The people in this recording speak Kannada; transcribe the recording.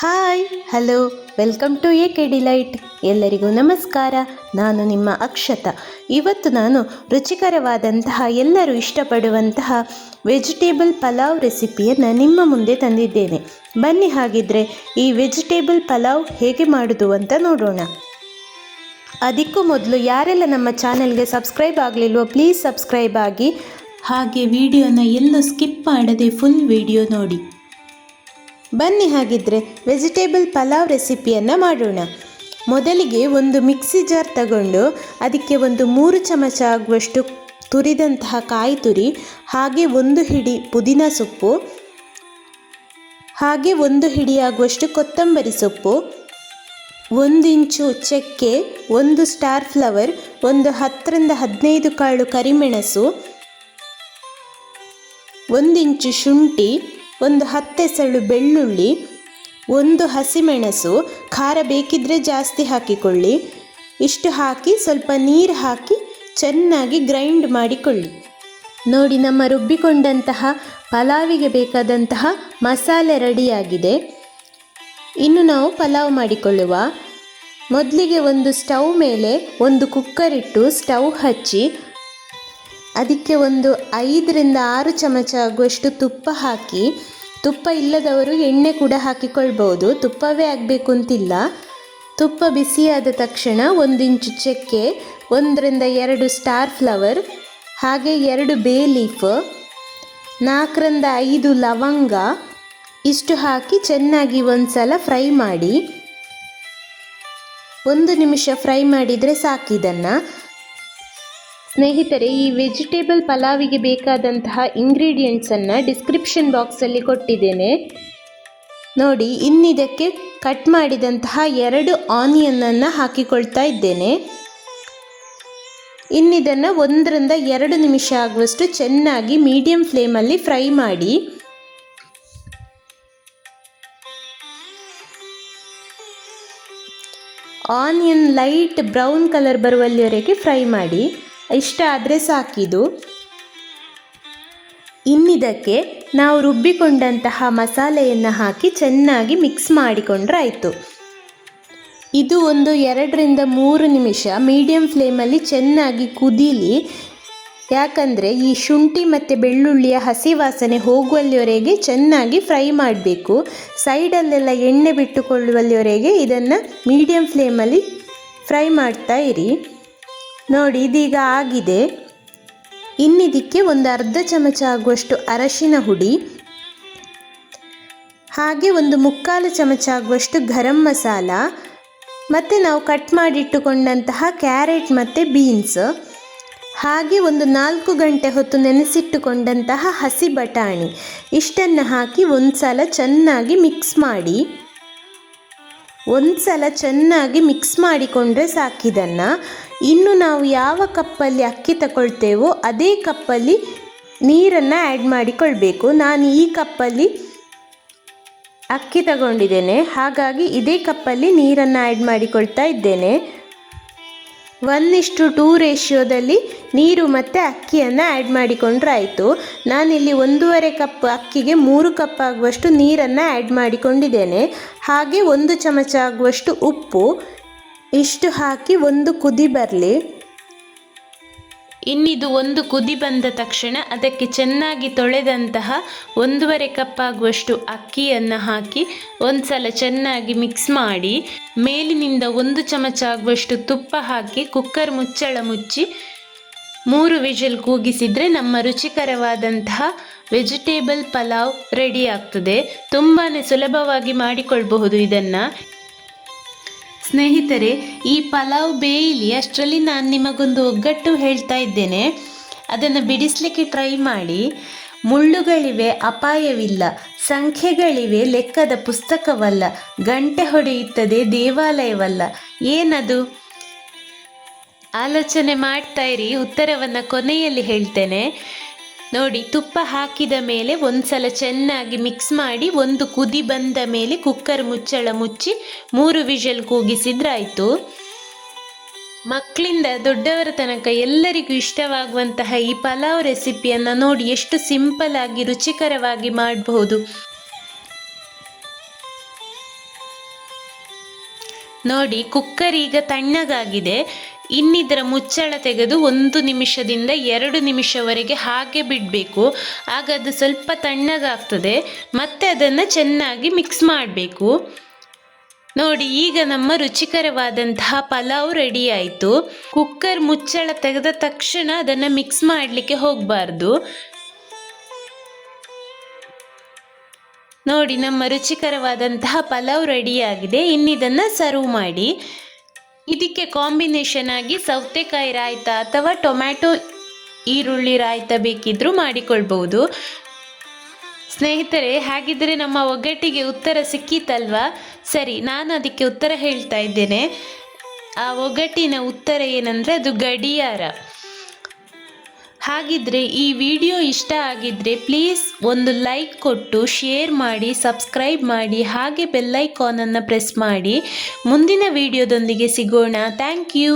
Hi, hello, welcome to A K delight. ಎಲ್ಲರಿಗೂ ನಮಸ್ಕಾರ. ನಾನು ನಿಮ್ಮ ಅಕ್ಷತ. ಇವತ್ತು ನಾನು ರುಚಿಕರವಾದಂತಹ, ಎಲ್ಲರೂ ಇಷ್ಟಪಡುವಂತಹ ವೆಜಿಟೇಬಲ್ ಪಲಾವ್ ರೆಸಿಪಿಯನ್ನು ನಿಮ್ಮ ಮುಂದೆ ತಂದಿದ್ದೇನೆ. ಬನ್ನಿ ಹಾಗಿದ್ರೆ ಈ ವೆಜಿಟೇಬಲ್ ಪಲಾವ್ ಹೇಗೆ ಮಾಡೋದು ಅಂತ ನೋಡೋಣ. ಅದಕ್ಕೂ ಮೊದಲು ಯಾರೆಲ್ಲ ನಮ್ಮ ಚಾನೆಲ್ಗೆ ಸಬ್ಸ್ಕ್ರೈಬ್ ಆಗಲಿಲ್ವೋ, ಪ್ಲೀಸ್ ಸಬ್ಸ್ಕ್ರೈಬ್ ಆಗಿ. ಹಾಗೆ ವಿಡಿಯೋನ ಎಲ್ಲೂ ಸ್ಕಿಪ್ ಮಾಡದೆ ಫುಲ್ ವಿಡಿಯೋ ನೋಡಿ. ಬನ್ನಿ ಹಾಗಿದ್ರೆ ವೆಜಿಟೇಬಲ್ ಪಲಾವ್ ರೆಸಿಪಿಯನ್ನು ಮಾಡೋಣ. ಮೊದಲಿಗೆ ಒಂದು ಮಿಕ್ಸಿ ಜಾರ್ ತಗೊಂಡು ಅದಕ್ಕೆ ಒಂದು ಮೂರು ಚಮಚ ಆಗುವಷ್ಟು ತುರಿದಂತಹ ಕಾಯಿ ತುರಿ, ಹಾಗೆ ಒಂದು ಹಿಡಿ ಪುದೀನ ಸೊಪ್ಪು, ಹಾಗೆ ಒಂದು ಹಿಡಿಯಾಗುವಷ್ಟು ಕೊತ್ತಂಬರಿ ಸೊಪ್ಪು, ಒಂದು ಇಂಚು ಚಕ್ಕೆ, ಒಂದು ಸ್ಟಾರ್ ಫ್ಲವರ್ ಒಂದು ಹತ್ತರಿಂದ ಹದಿನೈದು ಕಾಳು ಕರಿಮೆಣಸು ಒಂದಿಂಚು ಶುಂಠಿ ಒಂದು ಹತ್ತೆಸಳು ಬೆಳ್ಳುಳ್ಳಿ, ಒಂದು ಹಸಿಮೆಣಸು, ಖಾರ ಬೇಕಿದ್ದರೆ ಜಾಸ್ತಿ ಹಾಕಿಕೊಳ್ಳಿ. ಇಷ್ಟು ಹಾಕಿ ಸ್ವಲ್ಪ ನೀರು ಹಾಕಿ ಚೆನ್ನಾಗಿ ಗ್ರೈಂಡ್ ಮಾಡಿಕೊಳ್ಳಿ. ನೋಡಿ ನಮ್ಮ ರುಬ್ಬಿಕೊಂಡಂತಹ ಪಲಾವಿಗೆ ಬೇಕಾದಂತಹ ಮಸಾಲೆ ರೆಡಿಯಾಗಿದೆ. ಇನ್ನು ನಾವು ಪಲಾವ್ ಮಾಡಿಕೊಳ್ಳುವ. ಮೊದಲಿಗೆ ಒಂದು ಸ್ಟವ್ ಮೇಲೆ ಒಂದು ಕುಕ್ಕರ್ ಇಟ್ಟು ಸ್ಟವ್ ಹಚ್ಚಿ ಅದಕ್ಕೆ ಒಂದು ಐದರಿಂದ ಆರು ಚಮಚ ಆಗುವಷ್ಟು ತುಪ್ಪ ಹಾಕಿ, ತುಪ್ಪ ಇಲ್ಲದವರು ಎಣ್ಣೆ ಕೂಡ ಹಾಕಿಕೊಳ್ಬೋದು ತುಪ್ಪವೇ ಆಗಬೇಕು ಅಂತಿಲ್ಲ. ತುಪ್ಪ ಬಿಸಿಯಾದ ತಕ್ಷಣ ಒಂದು ಇಂಚು ಚಕ್ಕೆ, ಒಂದರಿಂದ ಎರಡು ಸ್ಟಾರ್ ಫ್ಲವರ್, ಹಾಗೆ ಎರಡು ಬೇ ಲೀಫ್, ನಾಲ್ಕರಿಂದ ಐದು ಲವಂಗ, ಇಷ್ಟು ಹಾಕಿ ಚೆನ್ನಾಗಿ ಒಂದು ಸಲ ಫ್ರೈ ಮಾಡಿ. ಒಂದು ನಿಮಿಷ ಫ್ರೈ ಮಾಡಿದರೆ ಸಾಕಿದನ್ನು ಸ್ನೇಹಿತರೆ, ಈ ವೆಜಿಟೇಬಲ್ ಪಲಾವಿಗೆ ಬೇಕಾದಂತಹ ಇಂಗ್ರೀಡಿಯೆಂಟ್ಸನ್ನು ಡಿಸ್ಕ್ರಿಪ್ಷನ್ ಬಾಕ್ಸಲ್ಲಿ ಕೊಟ್ಟಿದ್ದೇನೆ. ನೋಡಿ, ಇನ್ನಿದಕ್ಕೆ ಕಟ್ ಮಾಡಿದಂತಹ ಎರಡು ಆನಿಯನನ್ನು ಹಾಕಿಕೊಳ್ತಾ ಇದ್ದೇನೆ. ಇನ್ನಿದನ್ನು ಒಂದರಿಂದ ಎರಡು ನಿಮಿಷ ಆಗುವಷ್ಟು ಚೆನ್ನಾಗಿ ಮೀಡಿಯಂ ಫ್ಲೇಮಲ್ಲಿ ಫ್ರೈ ಮಾಡಿ. ಆನಿಯನ್ ಲೈಟ್ ಬ್ರೌನ್ ಕಲರ್ ಬರುವಲ್ಲಿವರೆಗೆ ಫ್ರೈ ಮಾಡಿ. ಇಷ್ಟ ಆದರೆ ಸಾಕಿದು. ಇನ್ನಿದಕ್ಕೆ ನಾವು ರುಬ್ಬಿಕೊಂಡಂತಹ ಮಸಾಲೆಯನ್ನು ಹಾಕಿ ಚೆನ್ನಾಗಿ ಮಿಕ್ಸ್ ಮಾಡಿಕೊಂಡ್ರೆ ಆಯಿತು. ಇದು ಒಂದು ಎರಡರಿಂದ ಮೂರು ನಿಮಿಷ ಮೀಡಿಯಂ ಫ್ಲೇಮಲ್ಲಿ ಚೆನ್ನಾಗಿ ಕುದೀಲಿ. ಯಾಕಂದರೆ ಈ ಶುಂಠಿ ಮತ್ತು ಬೆಳ್ಳುಳ್ಳಿಯ ಹಸಿ ವಾಸನೆ ಹೋಗುವಲ್ಲಿವರೆಗೆ ಚೆನ್ನಾಗಿ ಫ್ರೈ ಮಾಡಬೇಕು. ಸೈಡಲ್ಲೆಲ್ಲ ಎಣ್ಣೆ ಬಿಟ್ಟುಕೊಳ್ಳುವಲ್ಲಿವರೆಗೆ ಇದನ್ನು ಮೀಡಿಯಂ ಫ್ಲೇಮಲ್ಲಿ ಫ್ರೈ ಮಾಡ್ತಾ ಇರಿ. ನೋಡಿ, ಇದೀಗ ಆಗಿದೆ. ಇನ್ನಿದಕ್ಕೆ ಒಂದು ಅರ್ಧ ಚಮಚ ಆಗುವಷ್ಟು ಅರಶಿನ ಹುಡಿ, ಹಾಗೆ ಒಂದು ಮುಕ್ಕಾಲು ಚಮಚ ಆಗುವಷ್ಟು ಗರಂ ಮಸಾಲ, ಮತ್ತು ನಾವು ಕಟ್ ಮಾಡಿಟ್ಟುಕೊಂಡಂತಹ ಕ್ಯಾರೆಟ್ ಮತ್ತು ಬೀನ್ಸ್, ಹಾಗೆ ಒಂದು ನಾಲ್ಕು ಗಂಟೆ ಹೊತ್ತು ನೆನೆಸಿಟ್ಟುಕೊಂಡಂತಹ ಹಸಿ ಬಟಾಣಿ. ಇಷ್ಟನ್ನು ಹಾಕಿ ಒಂದು ಸಲ ಚೆನ್ನಾಗಿ ಮಿಕ್ಸ್ ಮಾಡಿ. ಒಂದು ಸಲ ಚೆನ್ನಾಗಿ ಮಿಕ್ಸ್ ಮಾಡಿಕೊಂಡ್ರೆ ಸಾಕಿದನ್ನು ಇನ್ನು ನಾವು ಯಾವ ಕಪ್ಪಲ್ಲಿ ಅಕ್ಕಿ ತಗೊಳ್ತೇವೋ ಅದೇ ಕಪ್ಪಲ್ಲಿ ನೀರನ್ನು ಆ್ಯಡ್ ಮಾಡಿಕೊಳ್ಬೇಕು. ನಾನು ಈ ಕಪ್ಪಲ್ಲಿ ಅಕ್ಕಿ ತಗೊಂಡಿದ್ದೇನೆ. ಹಾಗಾಗಿ ಇದೇ ಕಪ್ಪಲ್ಲಿ ನೀರನ್ನು ಆ್ಯಡ್ ಮಾಡಿಕೊಳ್ತಾ ಇದ್ದೇನೆ. ಒನ್ ಇಷ್ಟು ಟೂ ರೇಷಿಯೋದಲ್ಲಿ ನೀರು ಮತ್ತು ಅಕ್ಕಿಯನ್ನು ಆ್ಯಡ್ ಮಾಡಿಕೊಂಡ್ರೆ ಆಯಿತು ನಾನಿಲ್ಲಿ ಒಂದೂವರೆ ಕಪ್ ಅಕ್ಕಿಗೆ ಮೂರು ಕಪ್ ಆಗುವಷ್ಟು ನೀರನ್ನು ಆ್ಯಡ್ ಮಾಡಿಕೊಂಡಿದ್ದೇನೆ. ಹಾಗೆ ಒಂದು ಚಮಚ ಆಗುವಷ್ಟು ಉಪ್ಪು. ಇಷ್ಟು ಹಾಕಿ ಒಂದು ಕುದಿ ಬರಲಿ. ಇನ್ನಿದು ಒಂದು ಕುದಿ ಬಂದ ತಕ್ಷಣ ಅದಕ್ಕೆ ಚೆನ್ನಾಗಿ ತೊಳೆದಂತಹ ಒಂದೂವರೆ ಕಪ್ ಆಗುವಷ್ಟು ಅಕ್ಕಿಯನ್ನು ಹಾಕಿ ಒಂದು ಸಲ ಚೆನ್ನಾಗಿ ಮಿಕ್ಸ್ ಮಾಡಿ ಮೇಲಿನಿಂದ ಒಂದು ಚಮಚ ಆಗುವಷ್ಟು ತುಪ್ಪ ಹಾಕಿ ಕುಕ್ಕರ್ ಮುಚ್ಚಳ ಮುಚ್ಚಿ ಮೂರು ವಿಜಲ್ ಕೂಗಿಸಿದರೆ ನಮ್ಮ ರುಚಿಕರವಾದಂತಹ ವೆಜಿಟೇಬಲ್ ಪಲಾವ್ ರೆಡಿ ಆಗ್ತದೆ. ತುಂಬಾ ಸುಲಭವಾಗಿ ಮಾಡಿಕೊಳ್ಬಹುದು ಇದನ್ನು. ಸ್ನೇಹಿತರೆ, ಈ ಪಲಾವ್ ಬೇಯಿಲಿ ಅಷ್ಟರಲ್ಲಿ ನಾನು ನಿಮಗೊಂದು ಒಗ್ಗಟ್ಟು ಹೇಳ್ತಾ ಇದ್ದೇನೆ. ಅದನ್ನು ಬಿಡಿಸ್ಲಿಕ್ಕೆ ಟ್ರೈ ಮಾಡಿ. ಮುಳ್ಳುಗಳಿವೆ, ಅಪಾಯವಿಲ್ಲ. ಸಂಖ್ಯೆಗಳಿವೆ, ಲೆಕ್ಕದ ಪುಸ್ತಕವಲ್ಲ. ಗಂಟೆ ಹೊಡೆಯುತ್ತದೆ, ದೇವಾಲಯವಲ್ಲ. ಏನದು? ಆಲೋಚನೆ ಮಾಡ್ತಾ ಇರಿ, ಉತ್ತರವನ್ನು ಕೊನೆಯಲ್ಲಿ ಹೇಳ್ತೇನೆ. ನೋಡಿ, ತುಪ್ಪ ಹಾಕಿದ ಮೇಲೆ ಒಂದ್ಸಲ ಚೆನ್ನಾಗಿ ಮಿಕ್ಸ್ ಮಾಡಿ ಒಂದು ಕುದಿ ಬಂದ ಮೇಲೆ ಕುಕ್ಕರ್ ಮುಚ್ಚಳ ಮುಚ್ಚಿ ಮೂರು ವಿಷಲ್ ಕೂಗಿಸಿದ್ರಾಯ್ತು ಮಕ್ಕಳಿಂದ ದೊಡ್ಡವರ ತನಕ ಎಲ್ಲರಿಗೂ ಇಷ್ಟವಾಗುವಂತಹ ಈ ಪಲಾವ್ ರೆಸಿಪಿಯನ್ನು ನೋಡಿ ಎಷ್ಟು ಸಿಂಪಲ್ ಆಗಿ ರುಚಿಕರವಾಗಿ ಮಾಡಬಹುದು. ನೋಡಿ ಕುಕ್ಕರ್ ಈಗ ತಣ್ಣಗಾಗಿದೆ. ಇನ್ನಿದರ ಮುಚ್ಚಳ ತೆಗೆದು ಒಂದು ನಿಮಿಷದಿಂದ ಎರಡು ನಿಮಿಷವರೆಗೆ ಹಾಗೆ ಬಿಡಬೇಕು. ಆಗ ಅದು ಸ್ವಲ್ಪ ತಣ್ಣಗಾಗ್ತದೆ. ಮತ್ತೆ ಅದನ್ನು ಚೆನ್ನಾಗಿ ಮಿಕ್ಸ್ ಮಾಡಬೇಕು. ನೋಡಿ, ಈಗ ನಮ್ಮ ರುಚಿಕರವಾದಂತಹ ಪಲಾವ್ ರೆಡಿ ಆಯಿತು. ಕುಕ್ಕರ್ ಮುಚ್ಚಳ ತೆಗೆದ ತಕ್ಷಣ ಅದನ್ನು ಮಿಕ್ಸ್ ಮಾಡಲಿಕ್ಕೆ ಹೋಗಬಾರ್ದು. ನೋಡಿ, ನಮ್ಮ ರುಚಿಕರವಾದಂತಹ ಪಲಾವ್ ರೆಡಿಯಾಗಿದೆ ಇನ್ನಿದನ್ನು ಸರ್ವ್ ಮಾಡಿ. ಇದಕ್ಕೆ ಕಾಂಬಿನೇಷನ್ ಆಗಿ ಸೌತೆಕಾಯಿ ರಾಯ್ತ ಅಥವಾ ಟೊಮ್ಯಾಟೊ ಈರುಳ್ಳಿ ರಾಯ್ತ ಬೇಕಿದ್ದರೂ ಮಾಡಿಕೊಳ್ಬಹುದು. ಸ್ನೇಹಿತರೆ ಹಾಗಿದ್ದರೆ ನಮ್ಮ ಒಗ್ಗಟ್ಟಿಗೆ ಉತ್ತರ ಸಿಕ್ಕಿತಲ್ವಾ? ಸರಿ, ನಾನು ಅದಕ್ಕೆ ಉತ್ತರ ಹೇಳ್ತಾ ಇದ್ದೇನೆ. ಆ ಒಗ್ಗಟ್ಟಿನ ಉತ್ತರ ಏನಂದರೆ ಅದು ಗಡಿಯಾರ. ಹಾಗಿದ್ರೆ ಈ ವಿಡಿಯೋ ಇಷ್ಟ ಆಗಿದ್ರೆ ಪ್ಲೀಸ್ ಒಂದು ಲೈಕ್ ಕೊಟ್ಟು ಶೇರ್ ಮಾಡಿ ಸಬ್ಸ್ಕ್ರೈಬ್ ಮಾಡಿ, ಹಾಗೆ ಬೆಲ್ಲೈಕಾನನ್ನು ಪ್ರೆಸ್ ಮಾಡಿ. ಮುಂದಿನ ವಿಡಿಯೋದೊಂದಿಗೆ ಸಿಗೋಣ. Thank you